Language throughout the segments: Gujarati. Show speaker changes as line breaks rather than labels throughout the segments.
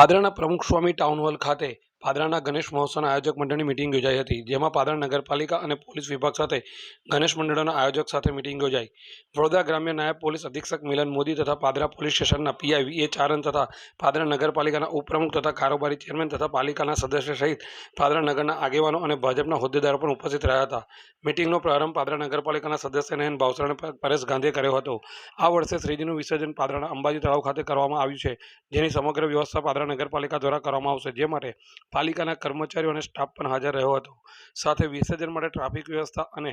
પાદરાના પ્રમુખ સ્વામી ટાઉન હોલ ખાતે પાદરાના ગણેશ મહોત્સવના આયોજક મંડળની મિટિંગ યોજાઈ હતી, જેમાં પાદરા નગરપાલિકા અને પોલીસ વિભાગ સાથે ગણેશ મંડળોના આયોજક સાથે મિટિંગ યોજાઈ. વડોદરા ગ્રામ્ય નાયબ પોલીસ અધિક્ષક મિલન મોદી તથા પાદરા પોલીસ સ્ટેશનના પીઆઈ એ ચારન તથા પાદરા નગરપાલિકાના ઉપપ્રમુખ તથા કારોબારી ચેરમેન તથા પાલિકાના સદસ્ય સહિત પાદરા નગરના આગેવાનો અને ભાજપના હોદ્દેદારો પણ ઉપસ્થિત રહ્યા હતા. મિટિંગનો પ્રારંભ પાદરા નગરપાલિકાના સદસ્ય નયન ભાવસરણે પરેશ ગાંધીએ કર્યો હતો. આ વર્ષે શ્રીજીનું વિસર્જન પાદરાના અંબાજી તળાવ ખાતે કરવામાં આવ્યું છે, જેની સમગ્ર વ્યવસ્થા પાદરા નગરપાલિકા દ્વારા કરવામાં આવશે. જે માટે પાલિકાના કર્મચારીઓ અને સ્ટાફ પણ હાજર રહ્યો હતો. સાથે વિસર્જન માટે ટ્રાફિક વ્યવસ્થા અને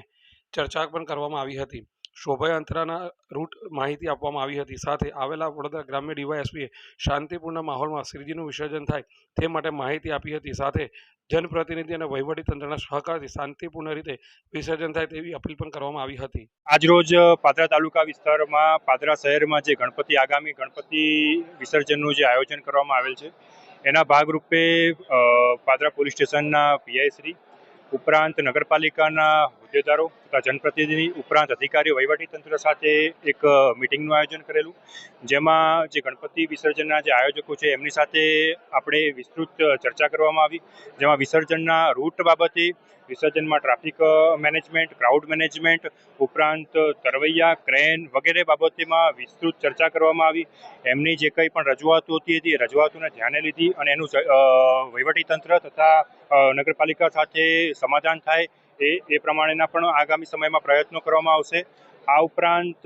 ચર્ચા પણ કરવામાં આવી હતી. શોભાયાત્રાના રૂટ માહિતી આપવામાં આવી હતી. સાથે આવેલા વડોદરા ગ્રામ્ય ડીવાયએસપીએ શાંતિપૂર્ણ માહોલમાં શ્રીજીનું વિસર્જન થાય તે માટે માહિતી આપી હતી. સાથે જનપ્રતિનિધિ અને વહીવટીતંત્રના સહકારથી શાંતિપૂર્ણ રીતે વિસર્જન થાય તેવી અપીલ પણ કરવામાં આવી હતી.
આજરોજ પાદરા તાલુકા વિસ્તારમાં પાદરા શહેરમાં જે ગણપતિ આગામી ગણપતિ વિસર્જનનું જે આયોજન કરવામાં આવેલ છે એના ભાગરૂપે પાદરા પોલીસ સ્ટેશનના પીઆઈ ઉપરાંત નગરપાલિકાના હોદ્દેદારો તથા જનપ્રતિનિધિ ઉપરાંત અધિકારીઓ વહીવટીતંત્ર સાથે એક મિટિંગનું આયોજન કરેલું. જેમાં જે ગણપતિ વિસર્જનના જે આયોજકો છે, એમની સાથે આપણે વિસ્તૃત ચર્ચા કરવામાં આવી. જેમાં વિસર્જનના રૂટ બાબતે વિસર્જનમાં ટ્રાફિક મેનેજમેન્ટ, ક્રાઉડ મેનેજમેન્ટ ઉપરાંત તરવૈયા, ક્રેન વગેરે બાબતેમાં વિસ્તૃત ચર્ચા કરવામાં આવી. એમની જે કંઈ પણ રજૂઆતો હતી એ રજૂઆતોને ધ્યાને લીધી અને એનું વહીવટીતંત્ર તથા નગરપાલિકા સાથે સમાધાન થાય એ એ પ્રમાણેના પણ આગામી સમયમાં પ્રયત્નો કરવામાં આવશે. આ ઉપરાંત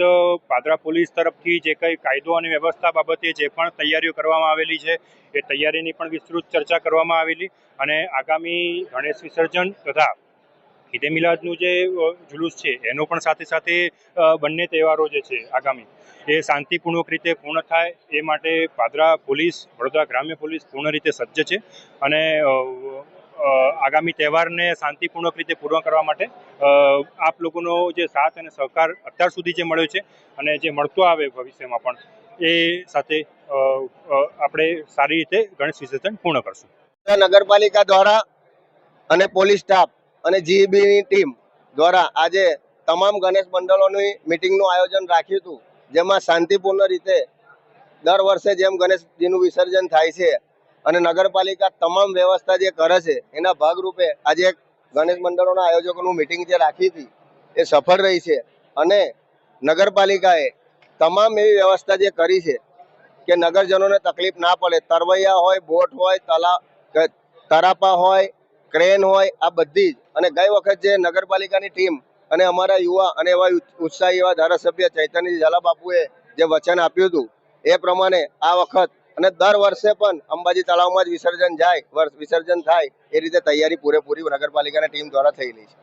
પાદરા પોલીસ તરફથી જે કંઈ કાયદો અને વ્યવસ્થા બાબતે જે પણ તૈયારીઓ કરવામાં આવેલી છે, એ તૈયારીની પણ વિસ્તૃત ચર્ચા કરવામાં આવેલી અને આગામી ગણેશ વિસર્જન તથા ઈદે મિલાદનું જે જુલુસ છે, એનો પણ સાથે સાથે બંને તહેવારો જે છે આગામી, એ શાંતિપૂર્વક રીતે પૂર્ણ થાય, એ માટે પાદરા પોલીસ, વડોદરા ગ્રામ્ય પોલીસ પૂર્ણ રીતે સજ્જ છે અને આગામી તહેવારને શાંતિપૂર્વક રીતે પૂર્ણ કરવા માટે આપ લોકોનો જે સાથ અને સહકાર અત્યાર સુધી જે મળ્યો છે અને જે મળતો આવે ભવિષ્યમાં પણ, એ સાથે આપણે સારી રીતે ગણેશ વિસર્જન પૂર્ણ કરશું.
નગરપાલિકા દ્વારા અને પોલીસ સ્ટાફ અને જીબીની ટીમ દ્વારા આજે તમામ ગણેશ મંડળોની મિટિંગનું આયોજન રાખ્યું હતું, જેમાં શાંતિપૂર્ણ રીતે દર વર્ષે જેમ ગણેશજીનું વિસર્જન થાય છે અને નગરપાલિકા તમામ વ્યવસ્થા જે કરે છે, એના ભાગરૂપે આજે ગણેશ મંડળોના આયોજકોનું મિટિંગ જે રાખી હતી, એ સફળ રહી છે. અને નગરપાલિકાએ તમામ એવી વ્યવસ્થા જે કરી છે કે નગરજનોને તકલીફ ના પડે. તરવૈયા હોય, બોટ હોય, તલા તરાપા હોય, ક્રેન હોય, આ બધી જ. અને ગઈ વખત જે નગરપાલિકાની ટીમ અને અમારા યુવા અને એવા ઉત્સાહી એવા ધારાસભ્ય ચૈતન્ય ઝાલા બાપુએ જે વચન આપ્યું હતું, એ પ્રમાણે આ વખત અને દર વર્ષે પણ અંબાજી તળાવમાં જ વિસર્જન જાય વિસર્જન થાય, એ રીતે તૈયારી પૂરેપૂરી નગરપાલિકાની ટીમ દ્વારા થયેલી છે.